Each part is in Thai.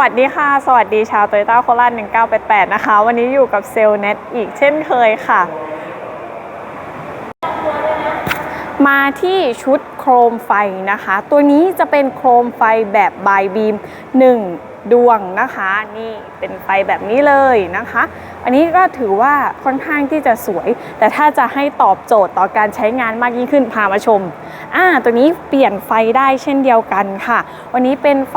วัสดีค่ะ สวัสดีชาวโตโยต้าโคราช1988 นะคะ วันนี้อยู่กับเซลเน็ตอีกเช่นเคยค่ะ มาที่ชุดโครมไฟนะคะ ตัวนี้จะเป็นโครมไฟแบบบายบีม 1 ดวงนะคะ นี่เป็นไฟแบบนี้เลยนะคะ อันนี้ก็ถือว่าค่อนข้างที่จะสวย แต่ถ้าจะให้ตอบโจทย์ต่อการใช้งานมากยิ่งขึ้นพามาชม อ่าตัวนี้เปลี่ยนไฟได้เช่นเดียวกันค่ะ วันนี้เป็นไฟ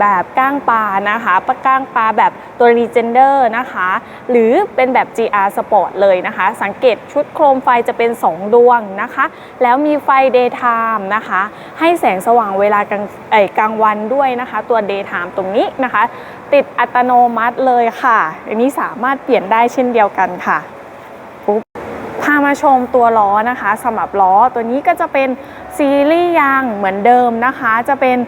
แบบก้างปลานะคะปะก้างปลาแบบตัว Legender นะคะ หรือเป็นแบบ GR Sport เลยนะคะ สังเกตชุดโครมไฟจะเป็น 2 ดวงนะคะ แล้วมีไฟ Daytime นะคะ ให้แสงสว่างเวลากลางเอ่ยกลางวันด้วยนะคะ ตัว Daytime ตรงนี้นะคะ ติดอัตโนมัติเลยค่ะ อันนี้สามารถเปลี่ยนได้เช่นเดียวกันค่ะ มาชมตัวล้อนะคะสำหรับล้อตัวนี้ก็จะเป็นซีรีส์ยางเหมือนเดิมนะคะ จะเป็น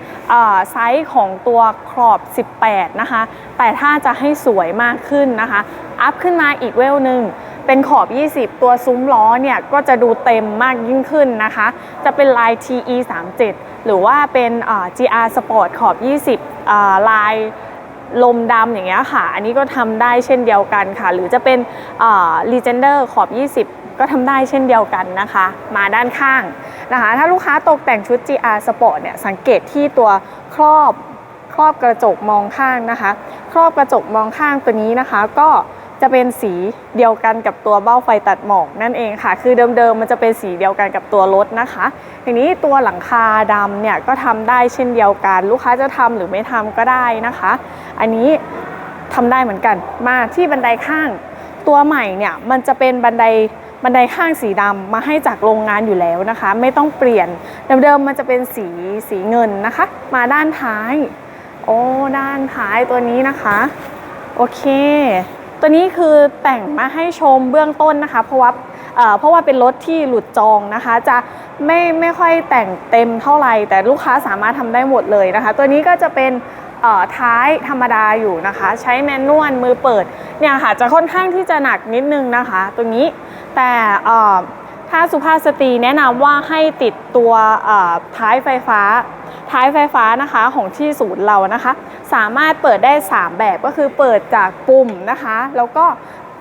ไซส์ของตัวขอบ 18 นะคะ แต่ถ้าจะให้สวยมากขึ้นนะคะ อัพขึ้นมาอีกเวลหนึ่งเป็นขอบ 20 ตัวซุ้มล้อเนี่ย ก็จะดูเต็มมากยิ่งขึ้นนะคะ จะเป็นลาย TE 37หรือว่าเป็นเอ่อ GR Sport ขอบ 20 ลายลมดำอย่างเงี้ยค่ะ อันนี้ก็ทำได้เช่นเดียวกันค่ะ หรือจะเป็นรีเจนเดอร์ขอบ 20 ก็ทำได้เช่นเดียวกันนะคะ มาด้านข้างนะคะ ถ้าลูกค้าตกแต่งชุด GR Sport เนี่ยสังเกตที่ตัวครอบครอบกระจกมองข้างนะคะ ครอบกระจกมองข้างตัวนี้นะคะ ก็จะเป็นสีเดียวกันกับตัวเบ้าไฟตัดหมอกนั่นเองค่ะ คือเดิมๆมันจะเป็นสีเดียวกันกับตัวรถนะคะ ทีนี้ตัวหลังคาดำเนี่ยก็ทำได้เช่นเดียวกัน ลูกค้าจะทำหรือไม่ทำก็ได้นะคะ อันนี้ทำได้เหมือนกันมาที่บันไดข้างตัวใหม่เนี่ยมันจะเป็นบันได บันไดข้างสีดำมาให้จากโรงงานอยู่แล้วนะคะ ไม่ต้องเปลี่ยนเดิมๆมันจะเป็นสีสีเงินนะคะ มาด้านท้าย โอ้ด้านท้ายตัวนี้นะคะโอเค ตัวนี้คือแต่งมาให้ชมเบื้องต้นนะคะ เพราะว่าเพราะว่าเป็นรถที่หลุดจองนะคะ จะไม่ไม่ค่อยแต่งเต็มเท่าไหร่แต่ลูกค้าสามารถทำได้หมดเลยนะคะ ตัวนี้ก็จะเป็น ท้ายธรรมดาอยู่นะคะ ใช้แมนนวลมือเปิดเนี่ยค่ะจะค่อนข้างที่จะหนักนิดนึงนะคะตัวนี้แต่เอ่อถ้าสุภาพสตรีแนะนำว่าให้ติดตัวเท้ายไฟฟ้า ท้ายไฟฟ้านะคะของที่ศูนย์เรานะคะ สามารถเปิดได้ 3 แบบก็คือเปิดจากปุ่มนะคะ แล้วก็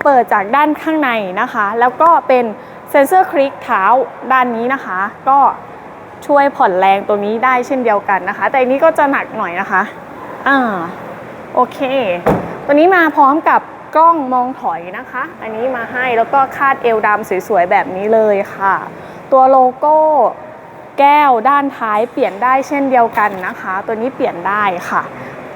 เปิดจากด้านข้างในนะคะ แล้วก็เป็นเซ็นเซอร์คลิกเท้าด้านนี้นะคะ ก็ช่วยผ่อนแรงตัวนี้ได้เช่นเดียวกันนะคะ แต่อันนี้ก็จะหนักหน่อยนะคะ อ่าโอเค ตัวนี้มาพร้อมกับกล้องมองถอยนะคะ อันนี้มาให้แล้วก็คาดเอวดำสวยๆแบบนี้เลยค่ะ ตัวโลโก้แก้วด้านท้ายเปลี่ยนได้เช่นเดียวกันนะคะ ตัวนี้เปลี่ยนได้ค่ะ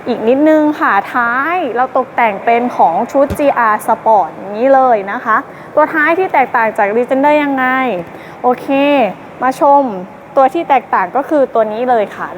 อีกนิดนึงค่ะท้ายเราตกแต่งเป็นของชุด GR Sport อย่างนี้เลยนะคะ ตัวท้ายที่แตกต่างจาก Legender ยังไง โอเค มาชมตัวที่แตกต่างก็คือตัวนี้เลยค่ะ